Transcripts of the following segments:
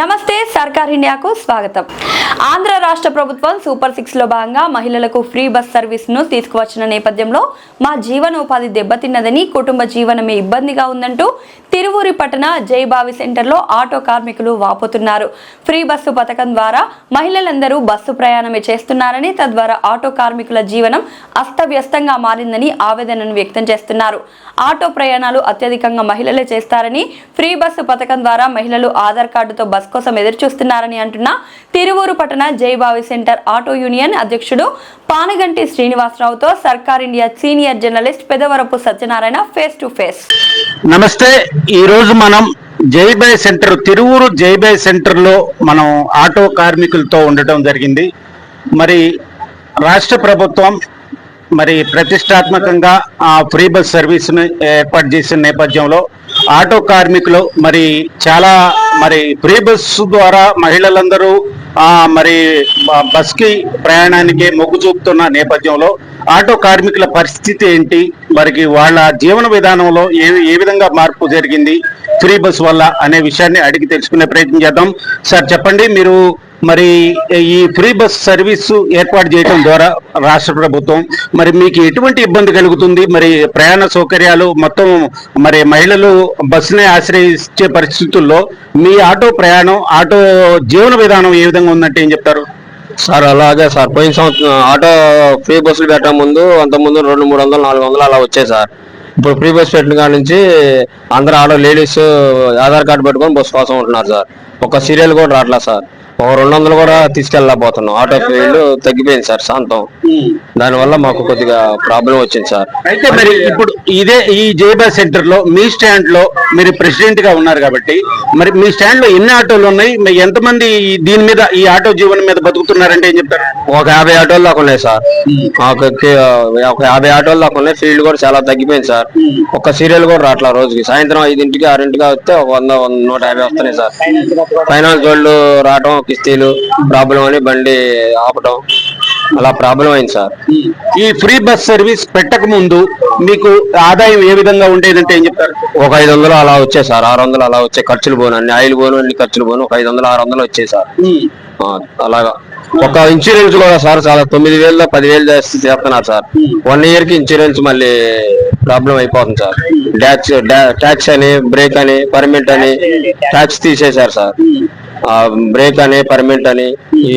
నమస్తే సర్కార్ ఇండియాకు స్వాగతం. ఆంధ్ర రాష్ట్ర ప్రభుత్వం సూపర్ సిక్స్లో భాగంగా మహిళలకు ఫ్రీ బస్ సర్వీస్ను తీసుకువచ్చిన నేపథ్యంలో మా జీవనోపాధి దెబ్బతిన్నదని కుటుంబ జీవనమే ఇబ్బందిగా ఉందంటూ తిరువూరి పట్టణ జైబావి సెంటర్లో ఆటో కార్మికులు వాపోతున్నారు. ఫ్రీ బస్సు పథకం ద్వారా మహిళలందరూ బస్సు ప్రయాణమే చేస్తున్నారని తద్వారా ఆటో కార్మికుల జీవనం అస్తవ్యస్తంగా మారిందని ఆవేదనను వ్యక్తం చేస్తున్నారు. ఆటో ప్రయాణాలు అత్యధికంగా మహిళలే చేస్తారని ఫ్రీ బస్సు పథకం ద్వారా మహిళలు ఆధార్ కార్డుతో బస్ కోసం ఎదురుచూస్తున్నారని అంటున్న తిరువూరు పట్టణ జైబావి సెంటర్ ఆటో యూనియన్ అధ్యక్షుడు Panaganti శ్రీనివాసరావుతో Sarkar India senior journalist Pedavarapu Satyanarayana face to face. నమస్తే ఈరోజు మనం జైబాయ్ సెంటర్ తిరువురు జైబాయ్ సెంటర్లో మనం ఆటో కార్మికులతో ఉండటం జరిగింది. మరి రాష్ట్ర ప్రభుత్వం మరి ప్రతిష్టాత్మకంగా ఆ ఫ్రీ బస్ సర్వీస్ని ఏర్పాటు చేసిన నేపథ్యంలో ఆటో కార్మికులు మరి చాలా మరి ఫ్రీ బస్సు ద్వారా మహిళలందరూ మరి బస్కి ప్రయాణానికి మొగ్గు చూపుతున్న నేపథ్యంలో ఆటో కార్మికుల పరిస్థితి ఏంటి? మరికి వాళ్ళ జీవన విధానంలో ఏ ఏ విధంగా మార్పు జరిగింది ఫ్రీ బస్ వల్ల అనే విషయాన్ని అడిగి తెలుసుకునే ప్రయత్నం చేద్దాం. సార్ చెప్పండి మీరు మరి ఈ ఫ్రీ బస్ సర్వీస్ ఏర్పాటు చేయడం ద్వారా రాష్ట్ర ప్రభుత్వం మరి మీకు ఎటువంటి ఇబ్బంది కలుగుతుంది? మరి ప్రయాణ సౌకర్యాలు మొత్తం మరి మహిళలు బస్సునే ఆశ్రయించే పరిస్థితుల్లో మీ ఆటో ప్రయాణం ఆటో జీవన విధానం ఏ విధంగా ఉందంటే ఏం చెప్తారు? సార్ అలాగే సార్. పోయిన సంవత్సరం ఆటో ఫ్రీ బస్సులు పెట్టక ముందు అంత ముందు రెండు మూడు వందలు నాలుగు వందలు అలా వచ్చాయి సార్. ఇప్పుడు ఫ్రీ బస్ పెట్టిన కాడ నుంచి అందరూ ఆటో లేడీస్ ఆధార్ కార్డు పెట్టుకొని బస్సు కోసం ఉంటున్నారు సార్. ఒక సీరియల్ కూడా రావట్లేదు సార్. ఒక రెండు వందలు కూడా తీసుకెళ్ళలేకపోతున్నాం ఆటో ఫీల్డ్ తగ్గిపోయింది సార్ శాంతం. దానివల్ల మాకు కొద్దిగా ప్రాబ్లం వచ్చింది సార్. అయితే మరి ఇప్పుడు ఇదే ఈ జేబా సెంటర్లో మీ స్టాండ్లో మీరు ప్రెసిడెంట్గా ఉన్నారు కాబట్టి మరి మీ స్టాండ్లో ఎన్ని ఆటోలు ఉన్నాయి? ఎంతమంది దీని మీద ఈ ఆటో జీవనం మీద బతుకుతున్నారంటే ఏం చెప్తారు? ఒక యాభై ఆటోలు దాకా ఉన్నాయి సార్. ఒక యాభై ఆటోలు దాకా ఉన్నాయి. ఫీల్డ్ కూడా చాలా తగ్గిపోయింది సార్. ఒక సీరియల్ కూడా రావట్లా రోజుకి. సాయంత్రం ఐదింటికి ఆరింటికి వస్తే ఒక వంద నూట యాభై వస్తున్నాయి సార్. ఫైనాన్స్ వాళ్ళు రావటం కిస్తీలు ప్రాబ్లం అని బండి ఆపటం అలా ప్రాబ్లం అయింది సార్. ఈ ఫ్రీ బస్ సర్వీస్ పెట్టక ముందు మీకు ఆదాయం ఏ విధంగా ఉండేదంటే ఏం చెప్తారు? ఒక ఐదు వందలు అలా వచ్చాయి సార్. ఆరు వందలు అలా వచ్చాయి. ఖర్చులు పోను అన్ని ఆయిల్ పోను అన్ని ఖర్చులు పోను. ఒక ఐదు వందలు ఆరు వందలు వచ్చాయి సార్. అలాగా. ఒక ఇన్సూరెన్స్ కూడా సార్ చాలా తొమ్మిది వేలు పదివేలు చేస్తే చేస్తున్నారు సార్. వన్ ఇయర్కి ఇన్సూరెన్స్ మళ్ళీ ప్రాబ్లం అయిపోతుంది సార్. ట్యాక్స్ ట్యాక్స్ అని బ్రేక్ అని పర్మిట్ అని ట్యాక్స్ తీసేశారు సార్. ఆ బ్రేక్ అని పర్మిట్ అని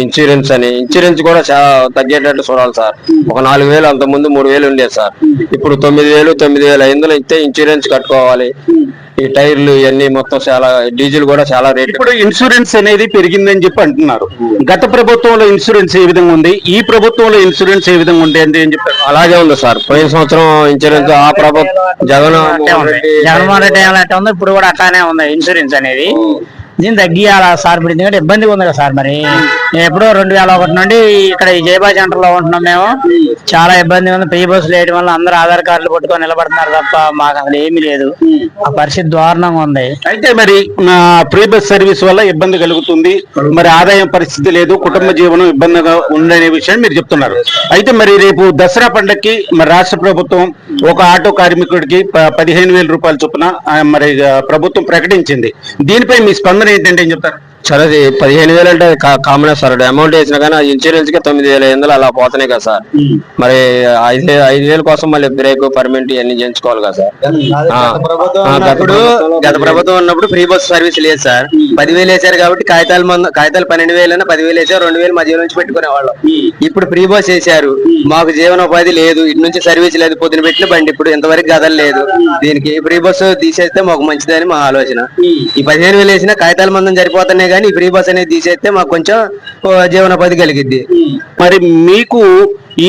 ఇన్సూరెన్స్ అని. ఇన్సూరెన్స్ కూడా చాలా తగ్గేటట్టు చూడాలి సార్. ఒక నాలుగు వేలు అంత ముందు మూడు వేలు ఉండేది సార్. ఇప్పుడు తొమ్మిది వేలు తొమ్మిది వేలు ఐదు వందలు ఇస్తే ఇన్సూరెన్స్ కట్టుకోవాలి. ఈ టైర్లు ఇవన్నీ మొత్తం చాలా డీజిల్ కూడా చాలా రేట్. ఇప్పుడు ఇన్సూరెన్స్ అనేది పెరిగిందని చెప్పి అంటున్నారు. గత ప్రభుత్వంలో ఇన్సూరెన్స్ ఏ విధంగా ఉంది? ఈ ప్రభుత్వంలో ఇన్సూరెన్స్ ఏ విధంగా ఉంది అంటే ఏం చెప్తారు అలాగే ఉంది సార్. పోయిన సంవత్సరం ఇన్సూరెన్స్ ఆ ప్రభుత్వం జగన్ జగన్మోహన్ రెడ్డి ఏమైనా అట్లా ఉంది? ఇప్పుడు కూడా అట్లానే ఉంది ఇన్సూరెన్స్ అనేది. దీన్ని తగ్గియాలా సార్ ఇప్పుడు? ఎందుకంటే ఇబ్బందిగా ఉంది కదా సార్ మరి. నేను ఎప్పుడో రెండు వేల ఒకటి నుండి ఇక్కడ ఈ జయబా సెంటర్లో ఉంటున్నాం మేము. చాలా ఇబ్బందిగా ఉంది. పే బస్సులు వేయడం వల్ల అందరూ ఆధార్ కార్డులు పట్టుకొని నిలబడుతున్నారు తప్ప మాకు అసలు ఏమీ లేదు. ఆ పరిస్థితి దారుణంగా ఉంది. అయితే మరి ప్రీ బస్ సర్వీస్ వల్ల ఇబ్బంది కలుగుతుంది. మరి ఆదాయం పరిస్థితి లేదు. కుటుంబ జీవనం ఇబ్బందిగా ఉందనే విషయం మీరు చెప్తున్నారు. అయితే మరి రేపు దసరా పండక్కి మరి రాష్ట్ర ప్రభుత్వం ఒక ఆటో కార్మికుడికి పదిహేను వేల రూపాయల చొప్పున మరి ప్రభుత్వం ప్రకటించింది. దీనిపై మీ స్పందన అందరూ ఏంటంటే ఏం చెప్తారు? సరే అది పదిహేను వేలు అంటే కామన్ సార్. అమౌంట్ వేసినా కానీ ఇన్సూరెన్స్కి తొమ్మిది వేల ఐదు వందలు అలా పోతున్నాయి కదా సార్. మరి ఐదు ఐదు వేల కోసం మళ్ళీ బ్రేక్ పర్మిట్ ఇవన్నీ చేయించుకోవాలి కదా సార్. ఇప్పుడు గత ప్రభుత్వం ఉన్నప్పుడు ఫ్రీ బస్ సర్వీస్ లేదు సార్. పదివేలు వేసారు కాబట్టి కాగితాలు మంద కాగితాలు పన్నెండు వేలు పదివేలు వేసారు రెండు వేలు మా జీవనం నుంచి పెట్టుకునే వాళ్ళం ఇప్పుడు ఫ్రీ బస్ వేసారు. మాకు జీవనోపాధి లేదు ఇటు నుంచి సర్వీస్ లేదు పొద్దున పెట్టిన బండి ఇప్పుడు ఇంతవరకు గదలు లేదు. దీనికి ఫ్రీ బస్ తీసేస్తే మాకు మంచిదని మా ఆలోచన. ఈ పదిహేను వేలు వేసినా కాగితాల మందం సరిపోతున్నాయి కానీ ఫ్రీ బస్ అనేది తీసేస్తే మాకు కొంచెం జీవనోపాధి కలిగిద్ది. మరి మీకు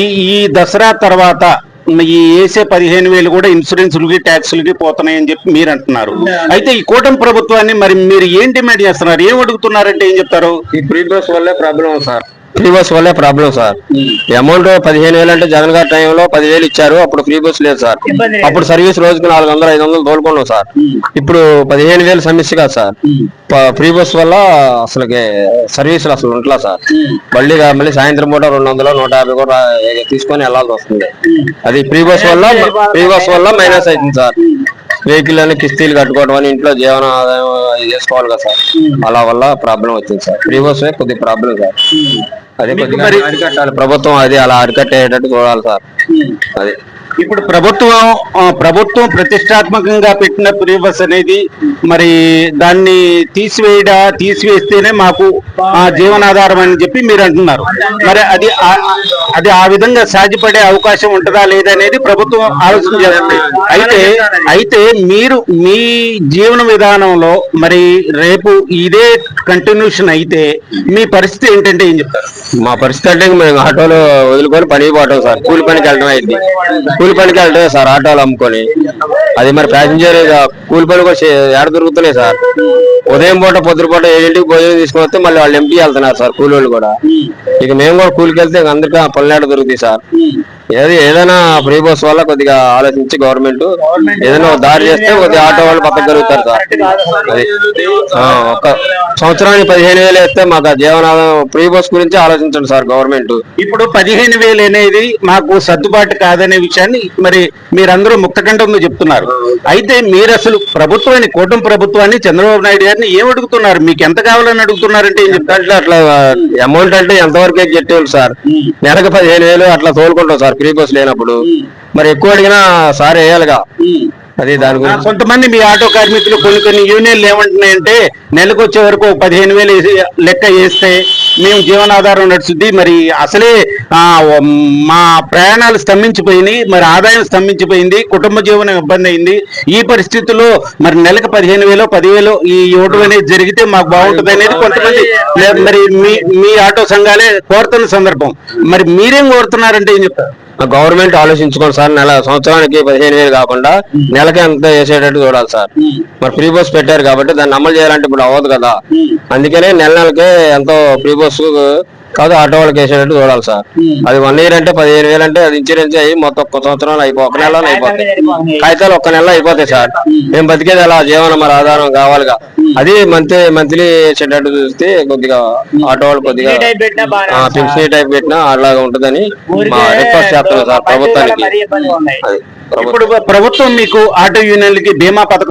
ఈ ఈ దసరా తర్వాత ఈ వేసే పదిహేను వేలు కూడా ఇన్సూరెన్స్లకి ట్యాక్సులకి పోతున్నాయని చెప్పి మీరు అంటున్నారు. అయితే ఈ కూటమి ప్రభుత్వాన్ని మరి మీరు ఏం డిమాండ్ చేస్తున్నారు? ఏం అడుగుతున్నారంటే ఏం చెప్తారు? ఈ ఫ్రీ బస్ వల్లే ప్రాబ్లం సార్. ఫ్రీ బస్ వల్లే ప్రాబ్లం సార్. అమౌంట్ పదిహేను వేలు అంటే జగన్ గారి టైంలో పదివేలు ఇచ్చారు అప్పుడు ఫ్రీ బస్ లేదు సార్. అప్పుడు సర్వీస్ రోజుకి నాలుగు వందలు ఐదు వందలు తోలుకున్నాం సార్. ఇప్పుడు పదిహేను వేలు సమస్య కాదు సార్. ఫ్రీ బస్ వల్ల అసలు సర్వీసులు అసలు ఉంటలా సార్. మళ్ళీ మళ్ళీ సాయంత్రం పూట రెండు వందలు నూట యాభై కూడా తీసుకొని వెళ్ళాల్సి వస్తుంది. అది ఫ్రీ బస్ వల్ల ఫ్రీ బస్ వల్ల మైనస్ అవుతుంది సార్. వెహికల్ అని కిస్తీలు కట్టుకోవడం అని ఇంట్లో జీవన ఆదాయం చేసుకోవాలి కదా సార్. అలా వల్ల ప్రాబ్లం వచ్చింది సార్. ఫ్రీ బస్ కొద్దిగా ప్రాబ్లం సార్. అదే కొద్దిగా అరికట్టాలి. ప్రభుత్వం అది అలా అరికట్టేటట్టు చూడాలి సార్. అదే. ఇప్పుడు ప్రభుత్వం ప్రభుత్వం ప్రతిష్టాత్మకంగా పెట్టిన ఫ్రీ బస్ అనేది మరి దాన్ని తీసివేయడా తీసివేస్తేనే మాకు ఆ, జీవనాధారం అని చెప్పి మీరు అంటున్నారు. మరి అది అది ఆ విధంగా సాధ్యపడే అవకాశం ఉంటుందా లేదనేది ప్రభుత్వం ఆలోచన చేస్తుంది. అయితే అయితే మీరు మీ జీవన విధానంలో మరి రేపు ఇదే కంటిన్యూషన్ అయితే మీ పరిస్థితి ఏంటంటే ఏం చెప్తారు? మా పరిస్థితి అంటే మేము ఆటోలో వదులుకొని పని పోవటం సార్. కూలి పనికి వెళ్ళడం అయింది. కూలి పనికి వెళ్ళటమే సార్ ఆటోలు అమ్ముకొని. అది మరి ప్యాసింజర్ కూలి పని కూడా ఏడ దొరుకుతున్నాయి సార్? ఉదయం పూట పొద్దున పూట ఏడింటికి భోజనం తీసుకొని వస్తే మళ్ళీ వాళ్ళు ఎంపీ వెళ్తున్నారు సార్ కూలి వాళ్ళు కూడా. ఇక మేము కూడా కూలికి వెళ్తే అందరికీ ఆ పనులు ఏడ దొరుకుతాయి సార్ ఏది ఏదైనా ఫ్రీ బస్ వల్ల కొద్దిగా ఆలోచించి గవర్నమెంట్ ఏదైనా దారి చేస్తే కొద్దిగా ఆటో వాళ్ళు జరుగుతారు సార్. అది ఆ, ఒక సంవత్సరానికి పదిహేను వేలు వేస్తే మాకు జీవనాధారం ఫ్రీ బస్ గురించి ఆలోచించండి సార్ గవర్నమెంట్. ఇప్పుడు పదిహేను వేలు అనేది మాకు సర్దుబాటు కాదనే విషయాన్ని మరి మీరందరూ ముక్తకంఠంలో చెప్తున్నారు. అయితే మీరు అసలు ప్రభుత్వాన్ని కూటమి ప్రభుత్వాన్ని చంద్రబాబు నాయుడు గారిని ఏం అడుగుతున్నారు? మీకు ఎంత కావాలని అడుగుతున్నారంటే ఏం చెప్తారు? అంటే అట్లా అమౌంట్ అంటే ఎంతవరకే చెప్పేవాళ్ళు సార్. నెలకు పదిహేను వేలు అట్లా తోలుకుంటాం సార్. ఫ్రీ బస్ లేనప్పుడు మరి ఎక్కువ అడిగినా సార్ వేయాలిగా. అది దాని గురించి. కొంతమంది మీ ఆటో కార్మికులు కొన్ని కొన్ని యూనియన్లు ఏమంటున్నాయంటే నెలకు వచ్చే వరకు పదిహేను వేలు లెక్క వేస్తే మేము జీవనాధారం నడుస్తుంది మరి అసలే మా ప్రయాణాలు స్తంభించిపోయినాయి మరి ఆదాయం స్తంభించిపోయింది కుటుంబ జీవనం ఇబ్బంది అయింది. ఈ పరిస్థితుల్లో మరి నెలకు పదిహేను వేలు పదివేలు ఈ ఇవ్వడం అనేది జరిగితే మాకు బాగుంటుంది అనేది కొంతమంది మరి మీ మీ ఆటో సంఘాలే కోరుతున్న సందర్భం. మరి మీరేం కోరుతున్నారంటే ఏం చెప్తారు? గవర్నమెంట్ ఆలోచించుకోండి సార్. నెల సంవత్సరానికి పదిహేను వేలు కాకుండా నెలకి ఎంత వేసేటట్టు చూడాలి సార్. మరి ఫ్రీ బస్ పెట్టారు కాబట్టి దాన్ని అమలు చేయాలంటే ఇప్పుడు అవ్వదు కదా. అందుకనే నెల నెలకే ఎంతో ఫ్రీ బస్ కాదు ఆటో వాళ్ళకి వేసేటట్టు చూడాలి సార్. అది వన్ ఇయర్ అంటే పదిహేను వేలు అంటే అది ఇన్సూరెన్స్ అయ్యి మొత్తం ఒక్క సంవత్సరం అయిపో ఒక నెలలో అయిపోతాయి. కాగితాలు ఒక్క నెల అయిపోతాయి సార్. మేము బతికేది అలా జీవనం మరి ఆధారం కావాలిగా. అది మంత్లీ మంత్లీ వేసేటట్టు చూస్తే కొద్దిగా ఆటో వాళ్ళు కొద్దిగా ఫిక్స్ టైప్ పెట్టినా అలాగా ఉంటుందని మా రిక్వెస్ట్ చేస్తున్నాం సార్ ప్రభుత్వానికి. ఇప్పుడు ప్రభుత్వం మీకు ఆటో యూనియన్లకి బీమా పథకం